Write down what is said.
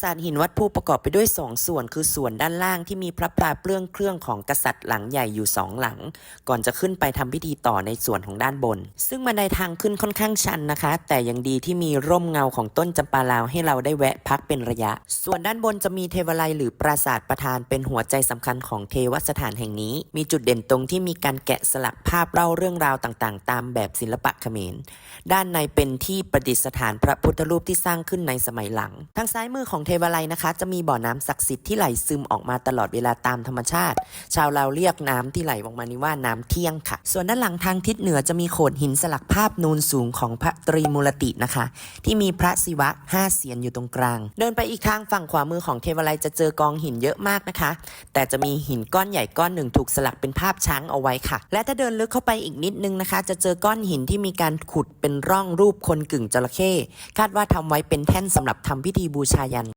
ศารหินวัดภูประกอบไปด้วยสองส่วนคือส่วนด้านล่างที่มีพระปราเปลื้องเครื่องของกษัตริย์หลังใหญ่อยู่สองหลัง ก่อนจะขึ้นไปทำพิธีต่อในส่วนของด้านบน ซึ่งบันไดทางขึ้นค่อนข้างชันนะคะ แต่ยังดีที่มีร่มเงาของต้นจำปาลาวให้เราได้แวะพักเป็นระยะ ส่วนด้านบนจะมีเทวไลยหรือปราสาทประธานเป็นหัวใจสำคัญของเทวสถานแห่งนี้ มีจุดเด่นตรงที่มีการแกะสลักภาพเล่าเรื่องราวต่างๆ ตามแบบศิลปะเขมร ด้านในเป็นที่ประดิษฐานพระพุทธรูปที่สร้างขึ้นในสมัยหลัง ทางซ้ายมือของเทวาลัยนะคะ จะมีบ่อน้ำศักดิ์สิทธิ์ที่ไหลซึมออกมาตลอดเวลาตามธรรมชาติ ชาวเราเรียกน้ำที่ไหลออกมานี้ว่าน้ำเที่ยงค่ะ ส่วนด้านหลังทางทิศเหนือจะมีโขดหินสลักภาพนูนสูงของพระตรีมูลตินะคะ ที่มีพระศิวะห้าเสียนอยู่ตรงกลาง เดินไปอีกทางฝั่งขวามือของเทวาลัยจะเจอกองหินเยอะมากนะคะ แต่จะมีหินก้อนใหญ่ก้อนหนึ่งถูกสลักเป็นภาพช้างเอาไว้ค่ะ และถ้าเดินลึกเข้าไปอีกนิดนึงนะคะ จะเจอก้อนหินที่มีการขุดเป็นร่องรูปคนกึ่งจระเข้คาดว่าทำไว้เป็นแท่นสำหรับทำพิธีบูชายัน